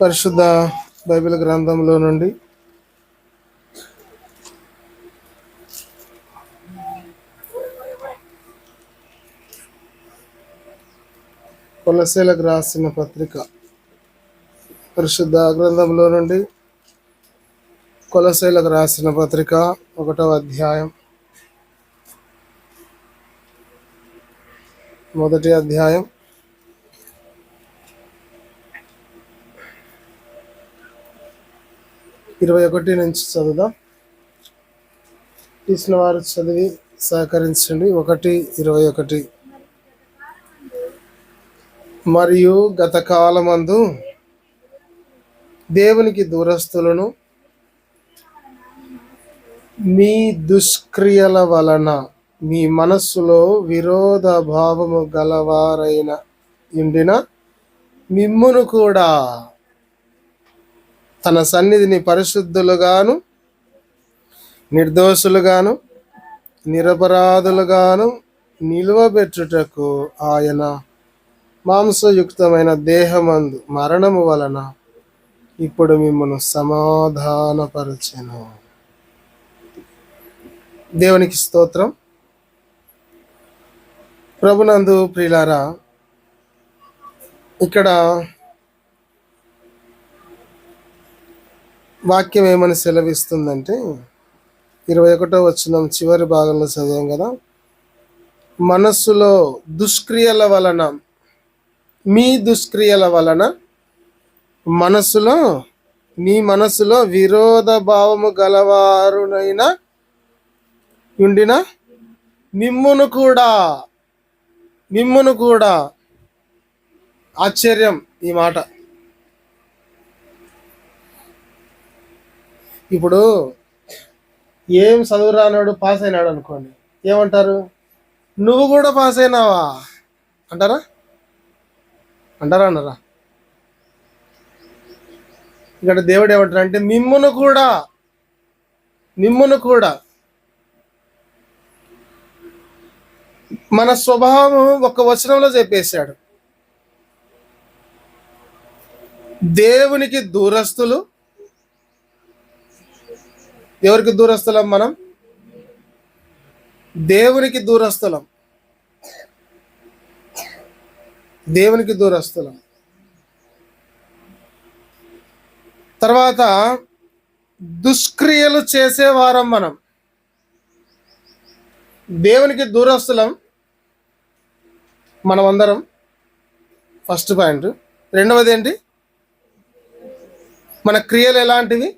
పరిశుద్ధ బైబిల్ గ్రంథంలో నుండి కొలసేలకు రాసిన పత్రిక పరిశుద్ధ గ్రంథంలో నుండి కొలసేలకు రాసిన పత్రిక ఒకటవ అధ్యాయం. మొదటి అధ్యాయం. ఇరవై ఒకటి నుంచి చదువుదాం. ఇచ్చిన వారు చదివి సహకరించండి. ఒకటి ఇరవై ఒకటి. మరియు గత కాలమందు దేవునికి దూరస్తులను మీ దుష్క్రియల వలన మీ మనస్సులో విరోధ భావము గలవారైన ఉండిన మిమ్మును కూడా తన సన్నిధిని పరిశుద్ధులుగాను నిర్దోషులుగాను నిరపరాధులుగాను నిలువబెట్టుటకు ఆయన మాంసయుక్తమైన దేహమందు మరణము వలన ఇప్పుడు మిమ్మల్ని సమాధానపరచెను. దేవునికి స్తోత్రం. ప్రభునందు ప్రిలారా ఇక్కడ వాక్యం ఏమని సెలవిస్తుందంటే ఇరవై ఒకటో వచ్చిన చివరి భాగంలో చదివాం కదా మనస్సులో దుష్క్రియల వలన మీ దుష్క్రియల వలన మనస్సులో మీ మనస్సులో విరోధ భావము గలవారునైన ఉండిన మిమ్మును కూడా మిమ్మును కూడా ఆశ్చర్యం ఈ మాట. ఇప్పుడు ఏం చదువు రానాడు పాస్ అయినాడు అనుకోండి. ఏమంటారు? నువ్వు కూడా పాస్ అయినావా? అంటారా? అంటారా అన్నారా? ఇక్కడ దేవుడు ఏమంటారు అంటే మిమ్మును కూడా మిమ్మును కూడా. మన స్వభావం ఒక వచనంలో చెప్పేశాడు. దేవునికి దూరస్తులు ఎవరికి దూరస్థలం మనం? దేవునికి దూరస్థలం. దేవునికి దూరస్థలం. తర్వాత దుష్క్రియలు చేసేవారం మనం. దేవునికి దూరస్థలం మనం అందరం ఫస్ట్ పాయింట్. రెండవది ఏంటి? మన క్రియలు ఎలాంటివి?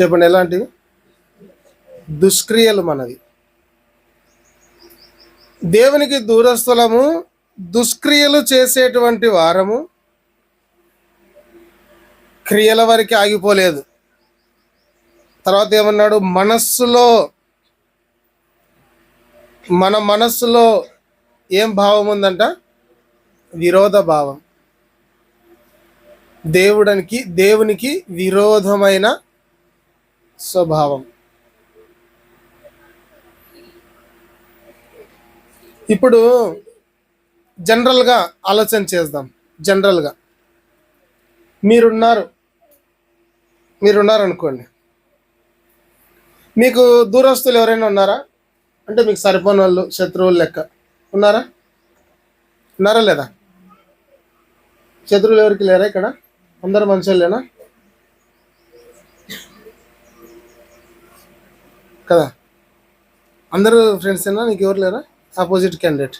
చెప్పండి ఎలాంటివి దుష్క్రియలు మనవి దేవునికి దూరస్థలము దుష్క్రియలు చేసేటువంటి వారము క్రియల వరకు ఆగిపోలేదు. తర్వాత ఏమన్నాడు? మనస్సులో మన మనస్సులో ఏం భావం ఉందంట? విరోధ భావం. దేవుడానికి దేవునికి విరోధమైన స్వభావం. ఇప్పుడు జనరల్గా ఆలోచన చేద్దాం. జనరల్గా. మీరున్నారు. మీరున్నారు అనుకోండి మీకు దూరస్తులు ఎవరైనా ఉన్నారా? అంటే మీకు సరిపోని వాళ్ళు శత్రువులు లెక్క. ఉన్నారా? ఉన్నారా లేదా? శత్రువులు ఎవరికి లేరా ఇక్కడ? అందరు మనుషులేనా? కదా? అందరూ ఫ్రెండ్స్ ఏనా? నీకు ఎవరు లేరా? ఆపోజిట్ క్యాండిడేట్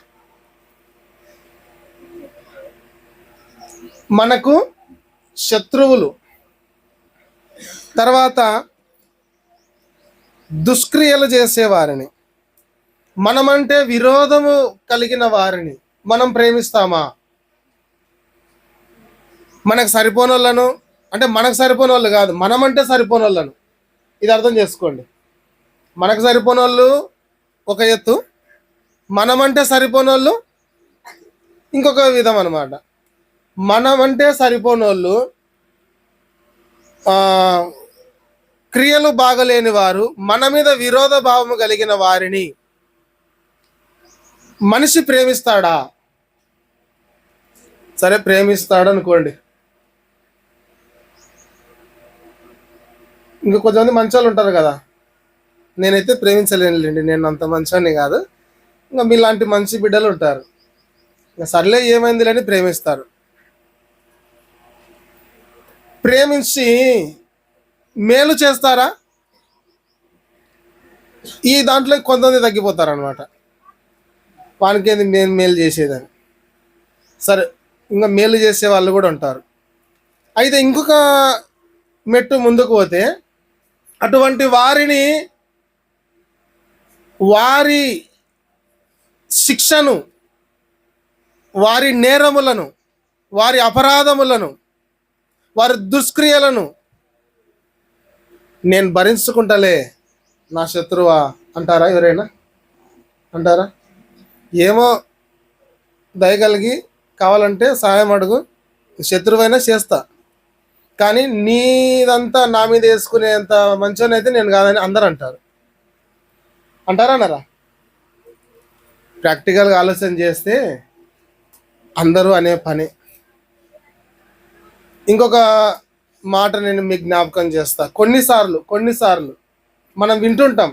మనకు శత్రువులు. తర్వాత దుష్క్రియలు చేసేవారిని. మనమంటే విరోధము కలిగిన వారిని మనం ప్రేమిస్తామా? మనకు సరిపోనోళ్ళను అంటే మనకు సరిపోని వాళ్ళు కాదు మనమంటే సరిపోని వాళ్ళను ఇది అర్థం చేసుకోండి. మనకు సరిపోని వాళ్ళు ఒక ఎత్తు మనమంటే సరిపోని వాళ్ళు ఇంకొక విధం అనమాట మనమంటే సరిపోని వాళ్ళు క్రియలు బాగలేని వారు మన మీద విరోధ భావము కలిగిన వారిని మనిషి ప్రేమిస్తాడా? సరే ప్రేమిస్తాడు అనుకోండి. ఇంకా కొంతమంది మంచోళ్ళు ఉంటారు కదా. నేనైతే ప్రేమించలేనులేండి నేను అంత మంచివాడిని కాదు. ఇంకా మీలాంటి మంచి బిడ్డలు ఉంటారు. ఇంకా సర్లే ఏమైంది ప్రేమిస్తారు. ప్రేమించి మేలు చేస్తారా? ఈ దాంట్లో కొంతమంది తగ్గిపోతారనమాట వానికి మేలు చేసేదని. సరే ఇంకా మేలు చేసే వాళ్ళు కూడా ఉంటారు. అయితే ఇంకొక మెట్టు ముందుకు పోతే అటువంటి వారిని వారి శిక్షను వారి నేరములను వారి అపరాధములను వారి దుష్క్రియలను నేను భరించుకుంటలే నా శత్రువా అంటారా ఎవరైనా? అంటారా? ఏమో దయగలిగి కావాలంటే సహాయం అడుగు. శత్రువైనా చేస్తా. కానీ నీదంతా నా మీద వేసుకునేంత మంచోనైతే నేను కాదని అందరూ అంటారు అంటారా అన్నారా? ప్రాక్టికల్గా ఆలోచన చేస్తే అందరూ అనే పని. ఇంకొక మాట నేను మీకు జ్ఞాపకం చేస్తా. కొన్నిసార్లు కొన్నిసార్లు మనం వింటుంటాం.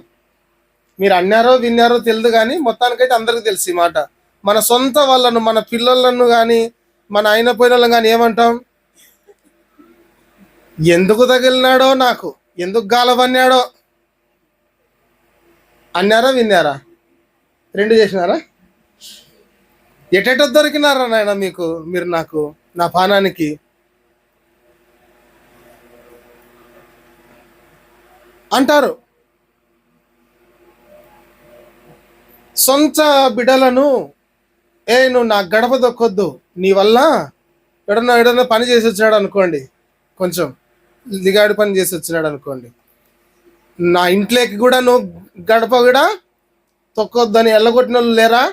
మీరు అన్నారో విన్నారో తెలియదు కానీ మొత్తానికైతే అందరికీ తెలుసు ఈ మాట. మన సొంత వాళ్ళను మన పిల్లలను కానీ మన అయిన పోయిన వాళ్ళని కానీ ఏమంటాం? ఎందుకు తగిలినాడో నాకు? ఎందుకు గాలవన్నాడో అన్నారా విన్నారా? రెండు చేసినారా? ఎటెట దొరికినారా నాయన మీకు? మీరు నాకు నా పానానికి? అంటారు. సొంత బిడలను ఏ నువ్వు నా గడప దొక్కొద్దు. నీ వల్ల ఎడన్నా ఎడన్నా పని చేసి వచ్చినాడు అనుకోండి. కొంచెం దిగాడి పని చేసి వచ్చినాడు అనుకోండి. నా ఇంట్లోకి కూడా నువ్వు గడప కూడా తొక్కొద్దని ఎల్లగొట్టిన వాళ్ళు లేరా?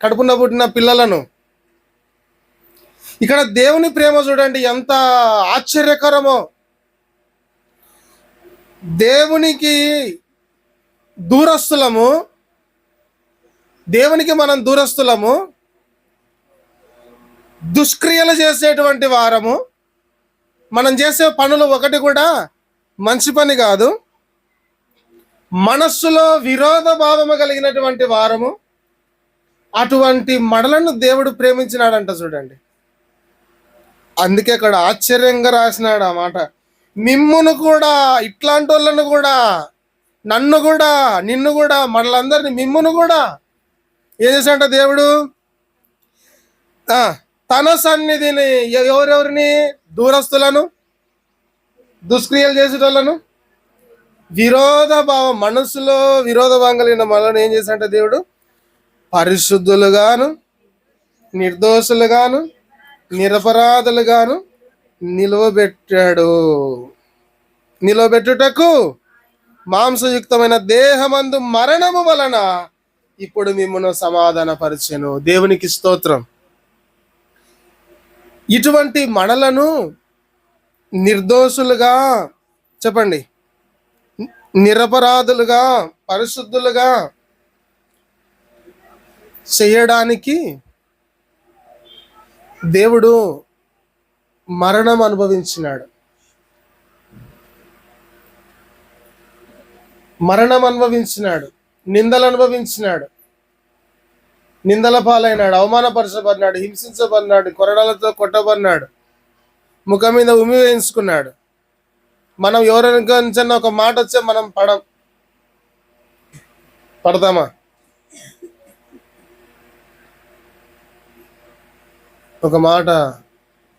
కడుపున పుట్టిన పిల్లలను. ఇక్కడ దేవుని ప్రేమ చూడండి ఎంత ఆశ్చర్యకరమో. దేవునికి దూరస్తులము దేవునికి మనం దూరస్తులము దుష్క్రియలు చేసేటువంటి వారము మనం చేసే పనులు ఒకటి కూడా మంచి పని కాదు. మనస్సులో విరోధ భావము కలిగినటువంటి వారము అటువంటి మడలను దేవుడు ప్రేమించినాడంట చూడండి. అందుకే అక్కడ ఆశ్చర్యంగా రాసినాడు ఆ మాట. మిమ్మును కూడా ఇట్లాంటి వాళ్ళను కూడా నన్ను కూడా నిన్ను కూడా మనలందరినీ మిమ్మును కూడా. ఏం చేశాడంట దేవుడు? తన సన్నిధిని ఎవరెవరిని? దూరస్తులను దుష్క్రియలు చేసేటోళ్ళను? విరోధ భావం మనసులో విరోధ భావం కలిగిన మనల్ని ఏం చేశాడంటే దేవుడు? పరిశుద్ధులుగాను నిర్దోషులుగాను నిరపరాధులుగాను నిలవబెట్టాడు. నిలవబెట్టుటకు మాంసయుక్తమైన దేహమందు మరణము వలన ఇప్పుడు మిమ్మల్ని సమాధానపరిచెను. దేవునికి స్తోత్రం. ఇటువంటి మనలను నిర్దోషులుగా చెప్పండి. నిరపరాధులుగా పరిశుద్ధులుగా చేయడానికి దేవుడు మరణం అనుభవించినాడు. మరణం అనుభవించినాడు. నిందలు అనుభవించినాడు. నిందల పాలైనాడు అవమానపరచబడినాడు హింసించబడినాడు కొరడాలతో కొట్టబడినాడు. ముఖం మీద ఉమి వేయించుకున్నాడు. మనం ఎవరికైనా ఒక మాట వచ్చే మనం పడం. పడతామా? ఒక మాట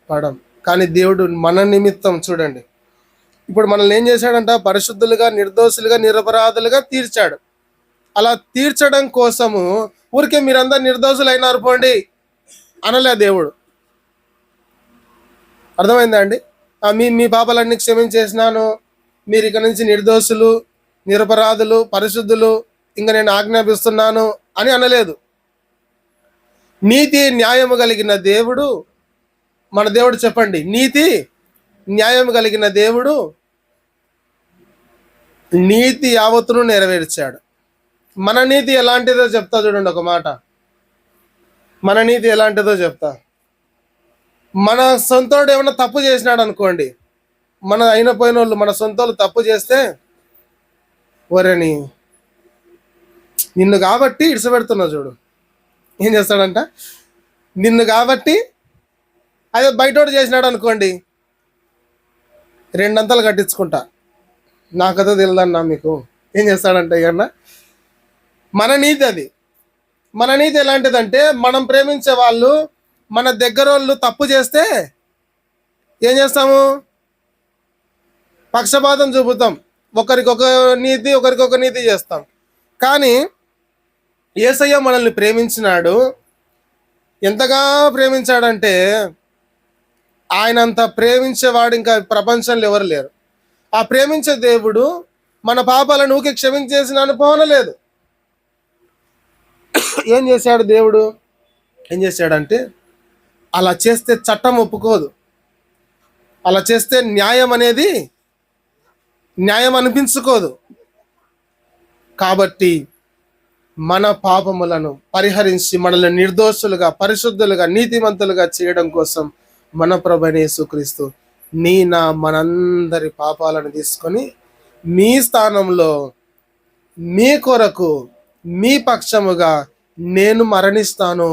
పడం. కానీ దేవుడు మన నిమిత్తం చూడండి. ఇప్పుడు మనల్ని ఏం చేశాడంట? పరిశుద్ధులుగా నిర్దోషులుగా నిరపరాధులుగా తీర్చాడు. అలా తీర్చడం కోసము ఊరికే మీరందరూ నిర్దోషులు అయినారు పోండి. అనలే దేవుడు. అర్థమైందా అండి? మీ మీ పాపాలన్నీ క్షమించేసినాను మీరు ఇక్కడ నుంచి నిర్దోషులు నిరపరాధులు పరిశుద్ధులు ఇంకా నేను ఆజ్ఞాపిస్తున్నాను అని అనలేదు. నీతి న్యాయము కలిగిన దేవుడు మన దేవుడు చెప్పండి. నీతి న్యాయం కలిగిన దేవుడు నీతి యావత్తును నెరవేర్చాడు. మన నీతి ఎలాంటిదో చెప్తా చూడండి ఒక మాట. మన నీతి ఎలాంటిదో చెప్తా. మన సొంతోడు ఏమైనా తప్పు చేసినాడు అనుకోండి మన అయిన పోయిన వాళ్ళు మన సొంతోళ్ళు తప్పు చేస్తే వరని నిన్ను కాబట్టి ఇడిసపెడుతున్నావు చూడు. ఏం చేస్తాడంట? నిన్ను కాబట్టి అదే బయటోడు చేసినాడు అనుకోండి రెండంతలు కట్టించుకుంటా. నాకదో తెలియదన్నా మీకు. ఏం చేస్తాడంటే ఇకన్నా మన నీతి అది. మన నీతి ఎలాంటిదంటే మనం ప్రేమించే వాళ్ళు మన దగ్గర వాళ్ళు తప్పు చేస్తే ఏం చేస్తాము? పక్షపాతం చూపుతాం. ఒకరికొక నీతి ఒకరికొక నీతి చేస్తాం. కానీ ఏసయ్య మనల్ని ప్రేమించినాడు. ఎంతగా ప్రేమించాడంటే ఆయనంత ప్రేమించేవాడు ఇంకా ప్రపంచంలో ఎవరు లేరు. ఆ ప్రేమించే దేవుడు మన పాపాలను ఊకి క్షమించేసిన అనుభవం లేదు. ఏం చేశాడు దేవుడు? ఏం చేశాడంటే అలా చేస్తే చట్టం ఒప్పుకోదు. అలా చేస్తే న్యాయం అనేది న్యాయం అనిపించుకోదు. కాబట్టి మన పాపములను పరిహరించి మనల్ని నిర్దోషులుగా పరిశుద్ధులుగా నీతిమంతులుగా చేయడం కోసం మన ప్రభనేసుక్రీస్తు నీ నా మనందరి పాపాలను తీసుకొని మీ స్థానంలో మీ కొరకు మీ పక్షముగా నేను మరణిస్తాను.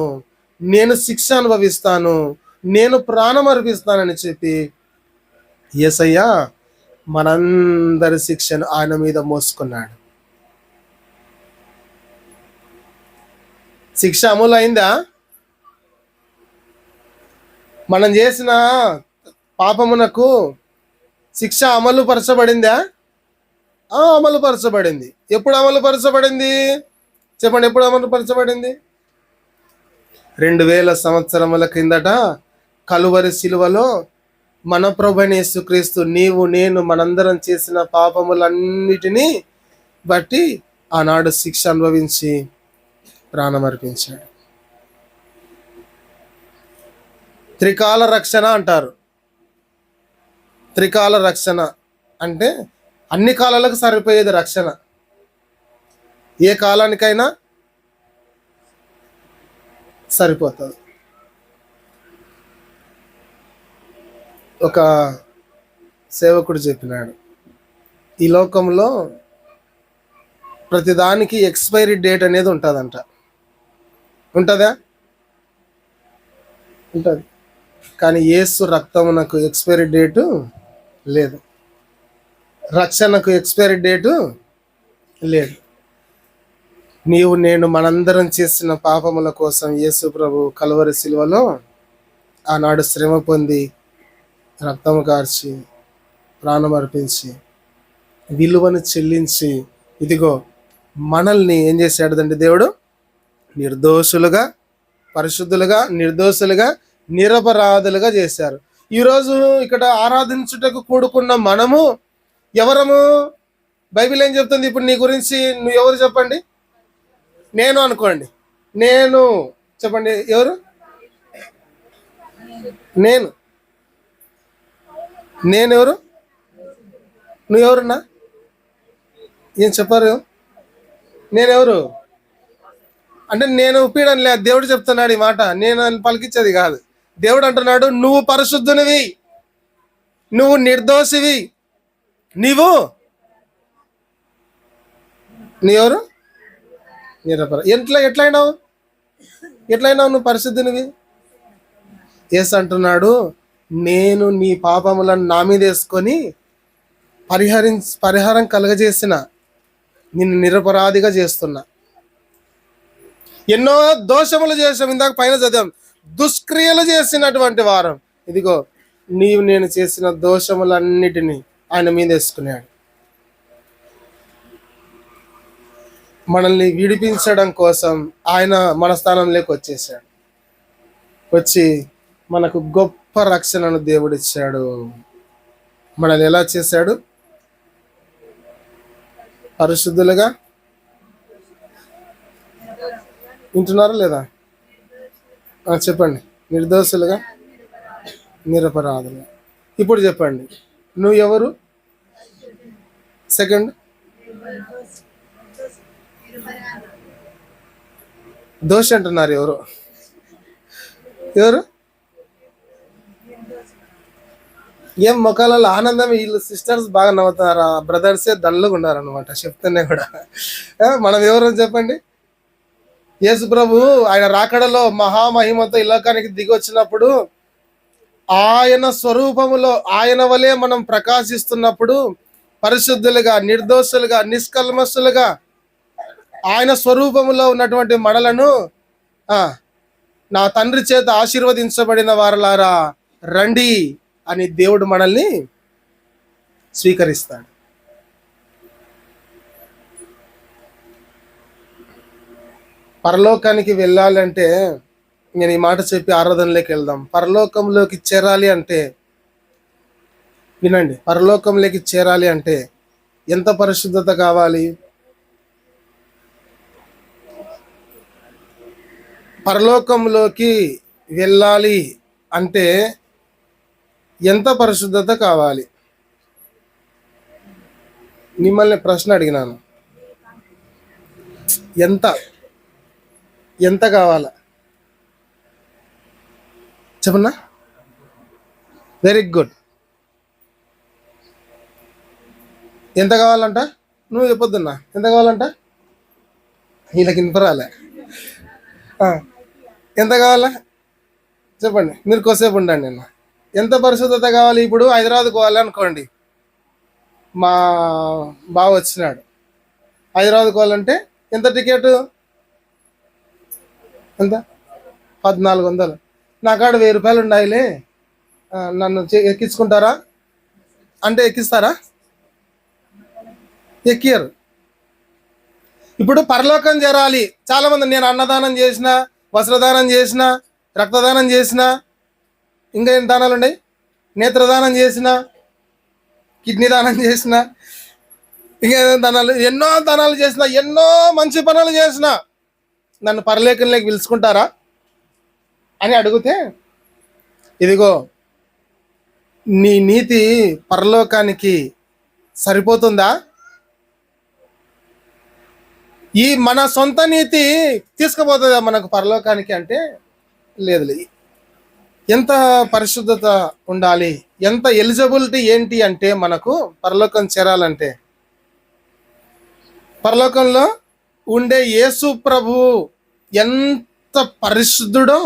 నేను శిక్ష అనుభవిస్తాను నేను ప్రాణం అర్పిస్తానని చెప్పి యేసయ్య మనందరి శిక్షను ఆయన మీద మోసుకున్నాడు. శిక్ష అమలు అయిందా మనం చేసిన పాపమునకు శిక్ష అమలు పరచబడిందా అమలు పరచబడింది ఎప్పుడు అమలు పరచబడింది చెప్పండి ఎప్పుడు అమలు పరచబడింది రెండు వేల సంవత్సరముల క్రిందట కలువరి శిలువలో మన ప్రభుని యేసుక్రీస్తు నీవు నేను మనందరం చేసిన పాపములన్నిటినీ బట్టి ఆనాడు శిక్ష అనుభవించి ప్రాణమర్పించాడు త్రికాల రక్షణ అంటారు. త్రికాల రక్షణ అంటే అన్ని కాలాలకు సరిపోయేది రక్షణ. ఏ కాలానికైనా సరిపోతుంది. ఒక సేవకుడు చెప్పినాడు ఈ లోకంలో ప్రతిదానికి ఎక్స్పైరీ డేట్ అనేది ఉంటుందంట. ఉంటుందా? ఉంటుంది. కానీ ఏసు రక్తమునకు ఎక్స్పైరీ డేటు లేదు. రక్షణకు ఎక్స్పైరీ డేటు లేదు. నీవు నేను మనందరం చేసిన పాపముల కోసం యేసు ప్రభు కలువరి శిలువలో ఆనాడు శ్రమ పొంది రక్తము కార్చి ప్రాణం అర్పించి విలువను చెల్లించి ఇదిగో మనల్ని ఏం చేశాడంటే దేవుడు? నిర్దోషులుగా పరిశుద్ధులుగా నిర్దోషులుగా నిరపరాధులుగా చేశారు. ఈరోజు ఇక్కడ ఆరాధించుటకు కూడుకున్న మనము ఎవరము? బైబిల్ ఏం చెప్తుంది? ఇప్పుడు నీ గురించి నువ్వు ఎవరు చెప్పండి? నేను అనుకోండి. నేను చెప్పండి ఎవరు? నేను. నేను ఎవరు? నువ్వెవరున్నా ఏం చెప్పారు? నేనెవరు అంటే నేను ఒప్పియడం లేదు. దేవుడు చెప్తున్నాడు ఈ మాట. నేను పలికించేది కాదు. దేవుడు అంటున్నాడు నువ్వు పరిశుద్ధునివి. నువ్వు నిర్దోషివి. నీవు? నీవెవరు నిరపర ఎట్లా ఎట్లయినావు? ఎట్లయినావు నువ్వు పరిశుద్ధినివి? ఎస్ అంటున్నాడు నేను నీ పాపములను నా మీద వేసుకొని పరిహరి పరిహారం కలుగజేసిన నిన్ను నిరపరాధిగా చేస్తున్నా. ఎన్నో దోషములు చేసాం ఇందాక పైన చదివాం. దుష్క్రియలు చేసినటువంటి వారం. ఇదిగో నీవు నేను చేసిన దోషములన్నిటినీ ఆయన మీద వేసుకున్నాడు. మనల్ని విడిపించడం కోసం ఆయన మన స్థానంలోకి వచ్చేసాడు వచ్చి మనకు గొప్ప రక్షణను దేవుడిచ్చాడు. మనల్ని ఎలా చేశాడు? పరిశుద్ధులుగా? వింటున్నారా లేదా? చెప్పండి. నిర్దోషులుగా? నిరపరాధులు ఇప్పుడు చెప్పండి. నువ్వు ఎవరు? సెకండ్ దోషి అంటున్నారు ఎవరు? ఎవరు? ఏం ముఖాలలో ఆనందం వీళ్ళు సిస్టర్స్ బాగా నవ్వుతారు? ఆ బ్రదర్సే దళ్ళగా ఉన్నారు అనమాట చెప్తూనే కూడా మనం ఎవరు చెప్పండి? యేసు ప్రభు ఆయన రాకడలో మహామహిమతో ఇలాకానికి లోకానికి దిగి వచ్చినప్పుడు ఆయన స్వరూపములో ఆయన వలె మనం ప్రకాశిస్తున్నప్పుడు పరిశుద్ధులుగా నిర్దోషులుగా నిష్కల్మషులుగా ఆయన స్వరూపంలో ఉన్నటువంటి మడలను నా తండ్రి చేత ఆశీర్వదించబడిన వారలారా రండి అని దేవుడు మనల్ని స్వీకరిస్తాడు. పరలోకానికి వెళ్ళాలంటే నేను ఈ మాట చెప్పి ఆరాధనలోకి వెళ్దాం. పరలోకంలోకి చేరాలి అంటే వినండి పరలోకంలోకి చేరాలి అంటే ఎంత పరిశుద్ధత కావాలి? పరలోకంలోకి వెళ్ళాలి అంటే ఎంత పరిశుద్ధత కావాలి? మిమ్మల్ని ప్రశ్న అడిగినాను. ఎంత? ఎంత కావాలా? చెప్పనా? వెరీ గుడ్ ఎంత కావాలంట? నువ్వు చెప్పొద్దున్నా. ఎంత కావాలంట? వీళ్ళకి ఇన్పరాలే ఎంత కావాలా? చెప్పండి. మీరు కొద్దిసేపు ఉండండి నిన్న ఎంత పరిశుద్ధత కావాలి ఇప్పుడు? హైదరాబాద్ పోవాలనుకోండి మా బావ వచ్చినాడు. హైదరాబాద్ పోవాలంటే ఎంత టికెట్? ఎంత? పద్నాలుగు వందలు. నా కాడ వెయ్యి రూపాయలు ఉండాయిలే. నన్ను చే- ఎక్కించుకుంటారా? అంటే ఎక్కిస్తారా? ఎక్కియరు ఇప్పుడు పరలోకం చేరాలి. చాలామంది నేను అన్నదానం చేసిన వస్త్రదానం చేసిన రక్తదానం చేసిన ఇంకా ఏం దానాలు ఉన్నాయి? నేత్రదానం చేసిన కిడ్నీ దానం చేసిన ఇంకా ఏదైనా దానాలు ఎన్నో దానాలు చేసిన ఎన్నో మంచి పనులు చేసిన నన్ను పరలేఖంలోకి పిలుచుకుంటారా అని అడిగితే ఇదిగో నీ నీతి పరలోకానికి సరిపోతుందా? ఈ మన సొంత నీతి తీసుకుపోతుందా మనకు పరలోకానికి అంటే? లేదు లేదు ఎంత పరిశుద్ధత ఉండాలి? ఎంత ఎలిజిబిలిటీ ఏంటి అంటే మనకు పరలోకం చేరాలంటే? పరలోకంలో ఉండే యేసు ప్రభు ఎంత పరిశుద్ధుడో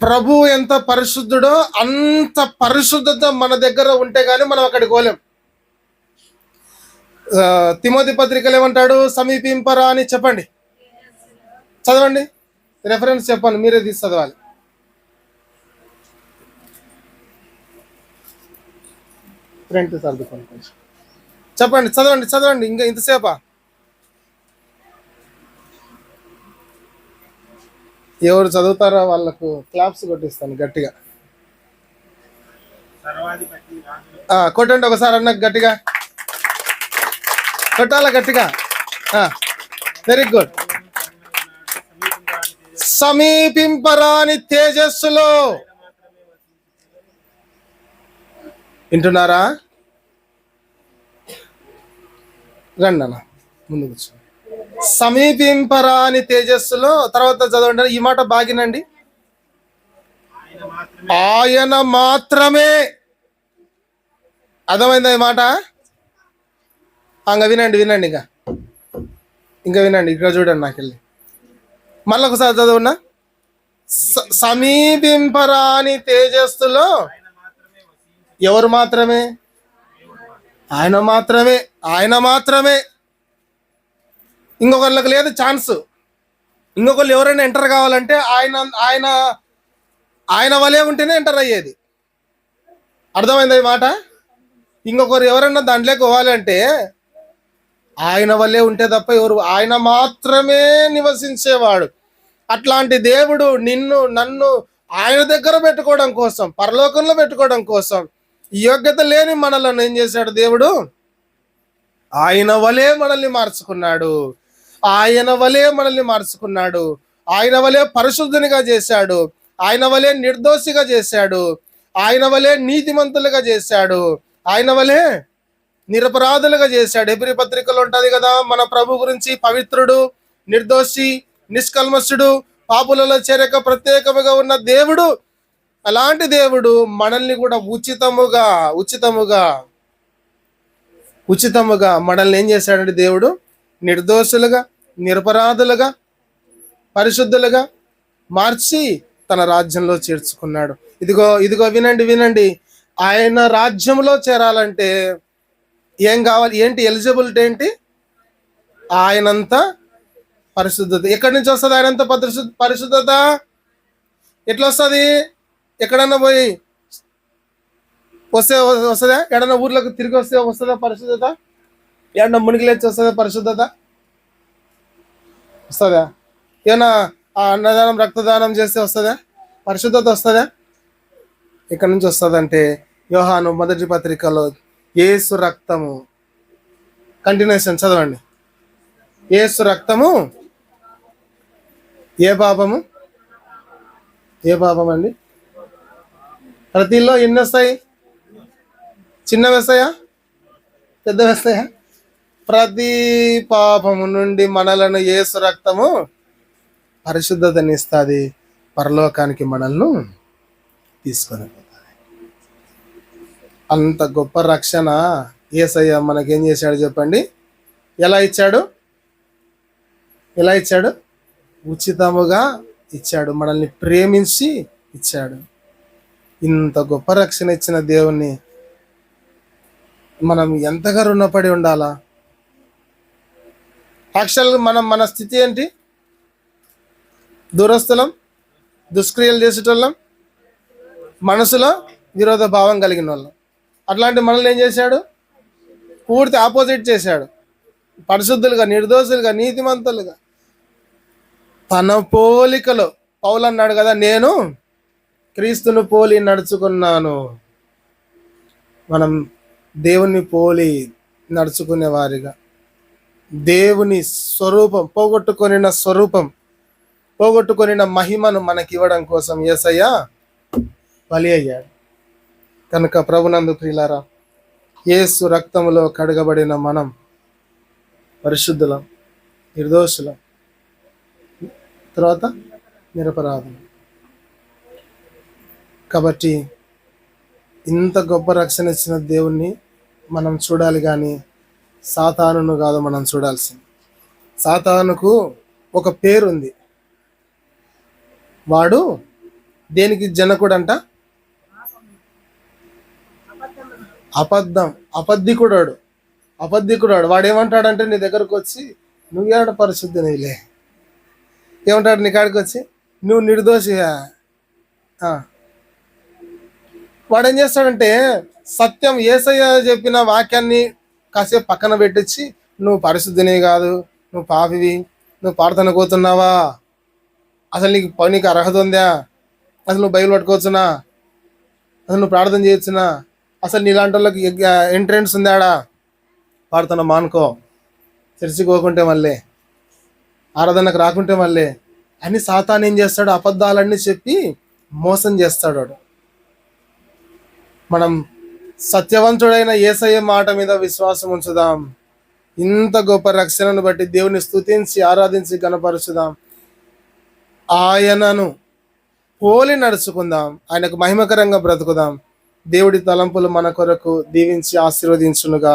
ప్రభు ఎంత పరిశుద్ధుడో అంత పరిశుద్ధత మన దగ్గర ఉంటే కానీ మనం అక్కడికి పోలేం. తిమోతి పత్రికలు ఏమంటాడు? సమీపింపరా అని చెప్పండి. చదవండి. రెఫరెన్స్ చెప్పండి. మీరే తీసి చదవాలి. ప్రింట్ సర్దుకోండి కొంచెం. చెప్పండి. చదవండి. చదవండి. ఇంకా ఇంతసేపా? ఎవరు చదువుతారో వాళ్ళకు క్లాప్స్ కొట్టిస్తాను గట్టిగా. కొట్టండి ఒకసారి అన్న గట్టిగా. కొట్టాల గట్టిగా? వెరీ గుడ్ సమీపింపరాని తేజస్సులో. వింటున్నారా? రండి అన్న ముందు కూర్చో సమీపింపరాని తేజస్సులో తర్వాత చదవండి ఈ మాట బాగినండి. ఆయన మాత్రమే. అర్థమైందా ఈ మాట? ఇంకా వినండి వినండి ఇంకా. ఇంకా వినండి ఇక్కడ చూడండి నాకు వెళ్ళి. మళ్ళీ ఒకసారి చదవన్నా స- సమీపింపరాని తేజస్సులో ఎవరు మాత్రమే? ఆయన మాత్రమే ఆయన మాత్రమే. ఇంకొకళ్ళకి లేదు ఛాన్స్. ఇంకొకళ్ళు ఎవరైనా ఎంటర్ కావాలంటే ఆయన ఆయన ఆయన వలే ఉంటేనే ఎంటర్ అయ్యేది. అర్థమైంది మాట? ఇంకొకరు ఎవరైనా దాంట్లోకి పోవాలంటే ఆయన వల్లే ఉంటే తప్ప ఎవరు ఆయన మాత్రమే నివసించేవాడు. అట్లాంటి దేవుడు నిన్ను నన్ను ఆయన దగ్గర పెట్టుకోవడం కోసం పరలోకంలో పెట్టుకోవడం కోసం ఈ యోగ్యత లేని మనలను ఏం చేశాడు దేవుడు? ఆయన వలే మనల్ని మార్చుకున్నాడు. ఆయన వలే మనల్ని మార్చుకున్నాడు. ఆయన వలే పరిశుద్ధునిగా చేశాడు. ఆయన వలే నిర్దోషిగా చేశాడు. ఆయన వలే నీతిమంతులుగా చేశాడు. ఆయన వలే నిరపరాధులుగా చేశాడు. ఎబ్రి పత్రికలో ఉంటుంది కదా మన ప్రభు గురించి పవిత్రుడు నిర్దోషి నిష్కల్మసుడు పాపులలో చేరక ప్రత్యేకముగా ఉన్న దేవుడు అలాంటి దేవుడు మనల్ని కూడా ఉచితముగా ఉచితముగా ఉచితముగా మనల్ని ఏం చేశాడంటే దేవుడు? నిర్దోషులుగా నిరపరాధులుగా పరిశుద్ధులుగా మార్చి తన రాజ్యంలో చేర్చుకున్నాడు. ఇదిగో ఇదిగో వినండి వినండి. ఆయన రాజ్యంలో చేరాలంటే ఏం కావాలి? ఏంటి? ఎలిజిబిలిటీ ఏంటి? ఆయనంత పరిశుద్ధత. ఎక్కడి నుంచి వస్తుంది ఆయనంత పరిశుద్ధ పరిశుద్ధత? ఎట్లా వస్తుంది ఎక్కడన్నా పోయి వస్తే వస్తుందా? ఎడన్నా ఊర్లోకి తిరిగి వస్తే వస్తుందా పరిశుద్ధత? ఏమన్నా మునిగి లేచి వస్తుందా పరిశుద్ధత? వస్తుందా? ఏమన్నా ఆ అన్నదానం రక్తదానం చేస్తే వస్తుందా? పరిశుద్ధత వస్తుందా? ఎక్కడి నుంచి వస్తుందంటే యోహాను మొదటి పత్రికలో ఏసు రక్తము. కంటిన్యూషన్ చదవండి. ఏసు రక్తము. ఏ పాపము? ఏ పాపం అండి? ప్రతిలో ఎన్ని వస్తాయి? చిన్న వస్తాయా పెద్ద వస్తాయా ప్రతి పాపము నుండి మనలను ఏసు రక్తము పరిశుద్ధతనిస్తుంది. పరలోకానికి మనల్ని తీసుకొని అంత గొప్ప రక్షణ ఏసయ్య మనకేం చేశాడు చెప్పండి? ఎలా ఇచ్చాడు? ఎలా ఇచ్చాడు? ఉచితముగా ఇచ్చాడు. మనల్ని ప్రేమించి ఇచ్చాడు. ఇంత గొప్ప రక్షణ ఇచ్చిన దేవుణ్ణి మనం ఎంతగా రుణపడి ఉండాలా? యాక్చువల్గా మనం మన స్థితి ఏంటి? దూరస్థలం దుష్క్రియలు చేసేటోళ్ళం మనసులో విరోధ భావం కలిగిన వాళ్ళం అట్లాంటి మనల్ని ఏం చేశాడు? పూర్తి ఆపోజిట్ చేశాడు. పరిశుద్ధులుగా నిర్దోషులుగా నీతిమంతులుగా. తన పోలికలో పౌలు అన్నాడు కదా నేను క్రీస్తును పోలి నడుచుకున్నాను. మనం దేవుని పోలి నడుచుకునే వారిగా. దేవుని స్వరూపం పోగొట్టుకొనిన స్వరూపం పోగొట్టుకొనిన మహిమను మనకి ఇవ్వడం కోసం యేసయ్య బలి అయ్యాడు. కనుక ప్రభునందు ప్రియులారా ఏసు రక్తములో కడగబడిన మనం పరిశుద్ధులం నిర్దోషులం. తర్వాత నిరపరాధం. కాబట్టి ఇంత గొప్ప రక్షణ ఇచ్చిన దేవుణ్ణి మనం చూడాలి కానీ సాతానును కాదు మనం చూడాల్సింది. సాతానుకు ఒక పేరు ఉంది వాడు దేనికి జనకుడంట? అబద్ధం అబద్ధికుడాడు. అబద్ధికుడాడు. వాడు ఏమంటాడంటే నీ దగ్గరకు వచ్చి నువ్వేడ పరిశుద్ధి నీలే ఏమంటాడు నీ కాడికి వచ్చి నువ్వు నిర్దోషియా? వాడు ఏం చేస్తాడంటే సత్యం ఏసయ్య చెప్పిన వాక్యాన్ని కాసేపు పక్కన పెట్టించి నువ్వు పరిశుద్ధిని కాదు నువ్వు పాపివి నువ్వు ప్రార్థన కోతున్నావా అసలు నీకు పనికి నీకు అర్హత ఉందా? అసలు నువ్వు బయలు పట్టుకోవచ్చునా? అసలు నువ్వు ప్రార్థన చేయొచ్చునా? అసలు నీలాంటి వాళ్ళకి ఎంట్రెన్స్ ఉందాడా వాడుతున్న మానుకో. చర్చికి పోకుంటే మళ్ళీ ఆరాధనకు రాకుంటే మళ్ళీ అని సాతాన్ ఏం చేస్తాడు? అబద్ధాలన్నీ చెప్పి మోసం చేస్తాడు వాడు. మనం సత్యవంతుడైన ఏసయ్య మాట మీద విశ్వాసం ఉంచుదాం. ఇంత గొప్ప రక్షణను బట్టి దేవుని స్థుతించి ఆరాధించి గణపరుచుదాం ఆయనను పోలి నడుచుకుందాం. ఆయనకు మహిమకరంగా బ్రతుకుదాం. దేవుడి తలంపులు మన కొరకు దీవించి ఆశీర్వదించునుగా.